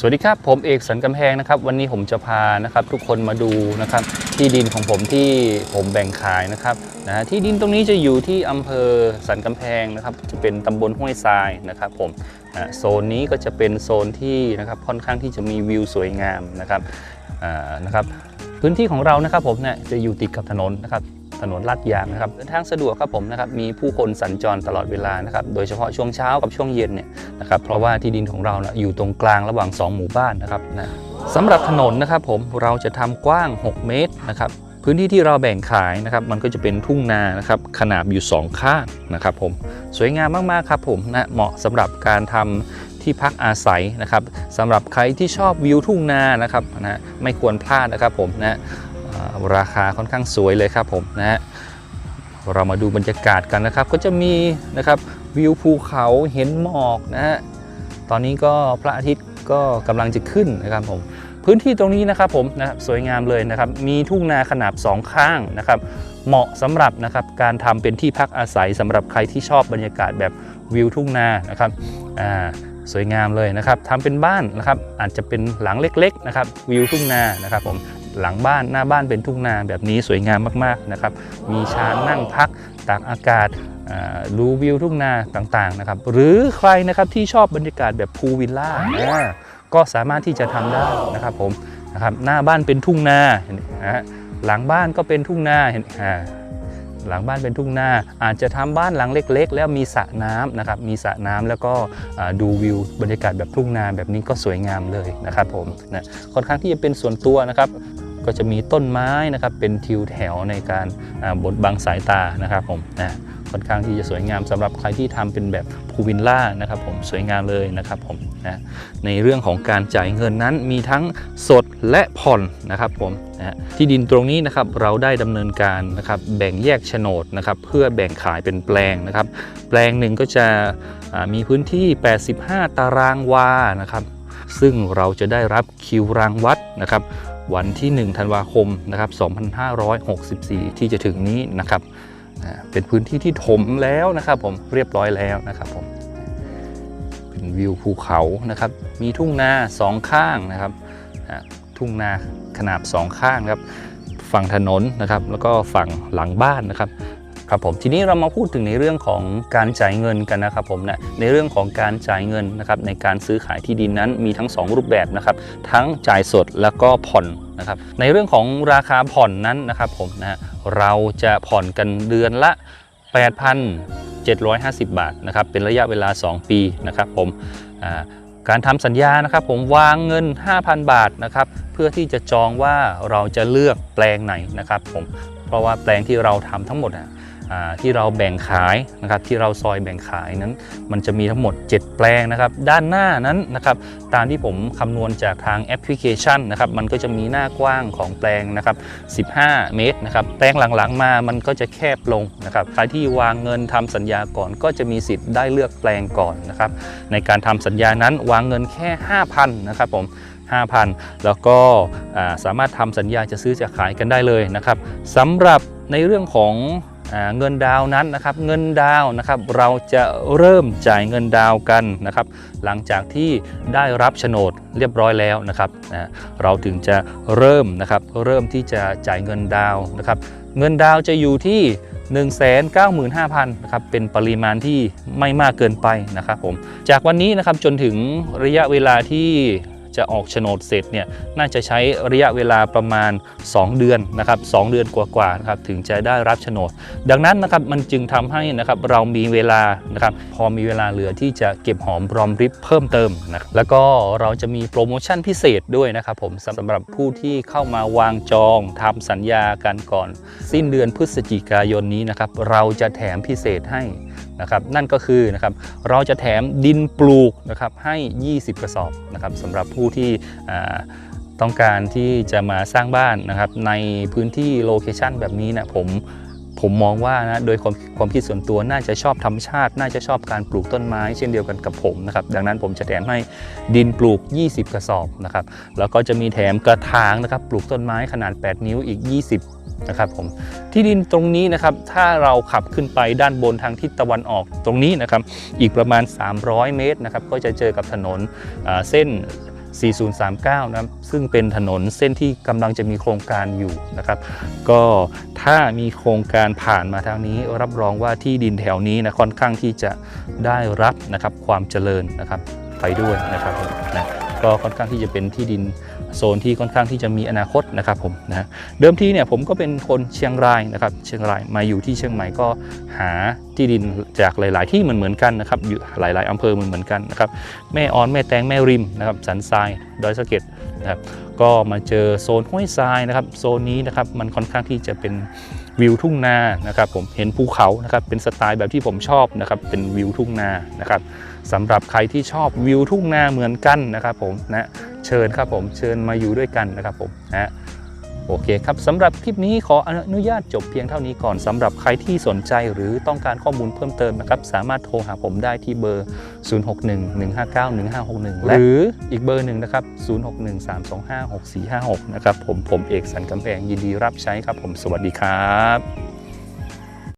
สวัสดีครับ ผมเอกสันกำแพงนะครับ วันนี้ผมจะพานะครับ ทุกคนมาดูนะครับ ที่ดินของผมที่ผมแบ่งขายนะครับนะที่ดินตรงนี้จะอยู่ที่อำเภอสันกำแพงนะครับ จะเป็นตำบลห้วยทรายนะครับผมอ่าโซนนี้ก็จะเป็นโซนที่นะครับค่อนข้างที่จะมีวิวสวยงามนะครับอ่านะครับ พื้นที่ของเรานะครับผมเนี่ยจะอยู่ติดกับถนนนะครับ ถนนลาดยางนะครับเดินทางสะดวกครับผมนะครับมีผู้คนสัญจรตลอดเวลานะครับโดยเฉพาะช่วงเช้ากับช่วงเย็นเนี่ยนะครับเพราะว่าที่ดินของเรานะอยู่ตรงกลางระหว่าง 2 หมู่บ้านนะครับนะสำหรับถนนนะครับผมเราจะทำกว้าง 6 เมตรนะครับพื้นที่ที่เราแบ่งขายนะครับมันก็จะเป็นทุ่งนานะครับขนาบอยู่ 2 ข้างนะครับผมสวยงามมากๆครับผมนะเหมาะสำหรับการทำที่พักอาศัยนะครับสำหรับใครที่ชอบวิวทุ่งนานะครับนะไม่ควรพลาดนะครับผมนะ ราคาค่อนข้างสวยเลยครับผมนะฮะเรามาดูบรรยากาศกันนะครับ ก็จะมีนะครับวิวภูเขาเห็นหมอกนะฮะตอนนี้ก็พระอาทิตย์ก็กำลังจะขึ้นนะครับผมพื้นที่ตรงนี้นะครับผมนะสวยงามเลยนะครับ มีทุ่งนาขนาบสองข้างนะครับ เหมาะสำหรับนะครับการทำเป็นที่พักอาศัยสำหรับใครที่ชอบบรรยากาศแบบวิวทุ่งนานะครับอ่าสวยงามเลยนะครับทำเป็นบ้านนะครับ อาจจะเป็นหลังเล็กๆนะครับวิวทุ่งนานะครับผม หลังบ้านหน้าบ้านเป็นทุ่งนาแบบนี้สวยงามมากๆนะครับมีชานนั่งพักตากอากาศดูวิวทุ่งนาต่างๆนะครับหรือใครนะครับที่ชอบบรรยากาศแบบพูลวิลล่าก็สามารถที่จะทำได้นะครับผมนะครับหน้าบ้านเป็นทุ่งนาเห็นไหมฮะหลังบ้านก็เป็นทุ่งนาเห็นอ่าหลังบ้านเป็นทุ่งนาอาจจะทำบ้านหลังเล็ก ๆ แล้วมีสระน้ำนะครับมีสระน้ำแล้วก็ดูวิวบรรยากาศแบบทุ่งนาแบบนี้ก็สวยงามเลยนะครับผมนะค่อนข้างที่จะเป็นส่วนตัวนะครับ ก็จะมีต้นไม้นะครับเป็นทิวแถวในการบดบังสายตานะครับผมนะค่อนข้างที่จะสวยงามสำหรับใครที่ทำเป็นแบบพูวิลล่านะครับผมสวยงามเลยนะครับผมนะในเรื่องของการจ่ายเงินนั้นมีทั้งสดและผ่อนนะครับผมนะที่ดินตรงนี้นะครับเราได้ดำเนินการนะครับแบ่งแยกโฉนดนะครับเพื่อแบ่งขายเป็นแปลงนะครับ แปลงหนึ่งก็จะมีพื้นที่ 85 ตารางวานะครับ ซึ่งเราจะได้รับคิวรางวัดนะครับ วันที่ 1 ธันวาคมนะครับ2564 ที่จะถึงนี้นะครับเป็นพื้นที่ที่ถมแล้วนะครับ ผมเรียบร้อยแล้วนะครับผมเป็นวิวภูเขานะครับ มีทุ่งนาสองข้างนะครับทุ่งนาขนาบสองข้างครับ ฝั่งถนนนะครับ แล้วก็ฝั่งหลังบ้านนะครับ ครับผมทีนี้เรามาพูดถึงในเรื่องของการจ่ายเงินกันนะครับผมนะในเรื่องของการจ่ายเงินนะครับในการซื้อขายที่ดินนั้นมีทั้ง 2 รูปแบบนะครับทั้งจ่ายสดแล้วก็ผ่อนนะครับในเรื่องของราคาผ่อนนั้นนะครับผมนะฮะเราจะผ่อนกันเดือนละ 8,750 บาทนะครับเป็นระยะเวลา 2 ปีนะครับผมการทำสัญญานะครับผมวางเงิน 5,000 บาทนะครับเพื่อที่จะจองว่าเราจะเลือกแปลงไหนนะครับผมเพราะว่าแปลงที่เราทำทั้งหมดอะ ที่เราแบ่งขายนะครับที่เราซอยแบ่งขายนั้น มันจะมีทั้งหมด 7 แปลงนะครับ ด้านหน้านั้นนะครับตามที่ผมคำนวณจากทางแอปพลิเคชันนะครับมันก็จะมีหน้ากว้างของแปลงนะครับ 15 เมตรนะครับแปลงหลังๆมามันก็จะแคบลงนะครับใครที่วางเงินทำสัญญาก่อนก็จะมีสิทธิ์ได้เลือกแปลงก่อนนะครับในการทำสัญญานั้นวางเงินแค่ 5,000นะครับผม5,000 แล้วก็สามารถทำสัญญาจะซื้อจะขายกันได้เลยนะครับสำหรับในเรื่องของ เงินดาวนั้นนะครับเงินดาวนะครับเราจะเริ่มจ่ายเงินดาวกันนะครับ หลังจากที่ได้รับโฉนดเรียบร้อยแล้วนะครับเราถึงจะเริ่มนะครับเริ่มที่จะจ่ายเงินดาวนะครับเงินดาวจะอยู่ที่ 195,000นะครับเป็นปริมาณที่ไม่มากเกินไปนะครับผมจากวันนี้นะครับจนถึงระยะเวลาที่ จะออกโฉนดเสร็จเนี่ยน่าจะใช้ระยะเวลาประมาณ 2 เดือนนะครับสเดือนกว่าๆนะครับถึงจะได้รับโฉนด ดังนั้นนะครับมันจึงทำให้นะครับเรามีเวลานะครับพอมีเวลาเหลือที่จะเก็บหอมรอมริบเพิ่มเติมนะครับแล้วก็เราจะมีโปรโมชั่นพิเศษด้วยนะครับผมสำหรับผู้ที่เข้ามาวางจองทำสัญญากันก่อน สิ้นเดือนพฤศจิกายนนี้นะครับเราจะแถมพิเศษให้ นะครับนั่นก็คือนะครับเราจะแถมดินปลูกนะครับให้ 20 กระสอบนะครับสำหรับผู้ที่ต้องการที่จะมาสร้างบ้านนะครับในพื้นที่โลเคชันแบบนี้นะผมผมมองว่านะโดยความความคิดส่วนตัวน่าจะชอบธรรมชาติ น่าจะชอบการปลูกต้นไม้เช่นเดียวกันกับผมนะครับดังนั้นผมจะแถมให้ดินปลูก 20 กระสอบนะครับแล้วก็จะมีแถมกระถางนะครับปลูกต้นไม้ขนาด 8 นิ้วอีก 20 นะครับผมที่ดินตรงนี้นะครับถ้าเราขับขึ้นไปด้านบนทางทิศตะวันออกตรงนี้นะครับอีกประมาณ 300 เมตรนะครับก็จะเจอกับถนนเส้น 4039 นะครับซึ่งเป็นถนนเส้นที่กำลังจะมีโครงการอยู่นะครับก็ถ้ามีโครงการผ่านมาทางนี้รับรองว่าที่ดินแถวนี้นะค่อนข้างที่จะได้รับนะครับความเจริญนะครับไปด้วยนะครับนะ ก็ค่อนข้างที่จะเป็นที่ดินโซนที่ค่อนข้างที่จะมีอนาคตนะครับผมนะเดิมทีเนี่ยผมก็เป็นคนเชียงรายนะครับเชียงรายมาอยู่ที่เชียงใหม่ก็หา ที่ดินจากหลาย ๆ ที่เหมือนเหมือนกันนะครับอยู่หลาย ๆอำเภอเหมือนเหมือนกันนะครับแม่ออนแม่แตงแม่ริมนะครับสันทรายดอยสะเก็ดนะครับก็มาเจอโซนห้วยทรายนะครับโซนนี้นะครับมันค่อนข้างที่จะเป็นวิวทุ่งนานะครับผมเห็นภูเขานะครับเป็นสไตล์แบบที่ผมชอบนะครับเป็นวิวทุ่งนานะครับสำหรับใครที่ชอบวิวทุ่งนาเหมือนกันนะครับผมนะเชิญครับผมเชิญมาอยู่ด้วยกันนะครับผมนะ โอเคครับสำหรับคลิปนี้ขออนุญาตจบเพียงเท่านี้ก่อนสำหรับใครที่สนใจหรือต้องการข้อมูลเพิ่มเติมนะครับ สามารถโทรหาผมได้ที่เบอร์ 0611591561 หรืออีกเบอร์หนึ่งนะครับ 0613256456 นะครับผมผมเอกสันกำแพงยินดีรับใช้ครับผมสวัสดีครับ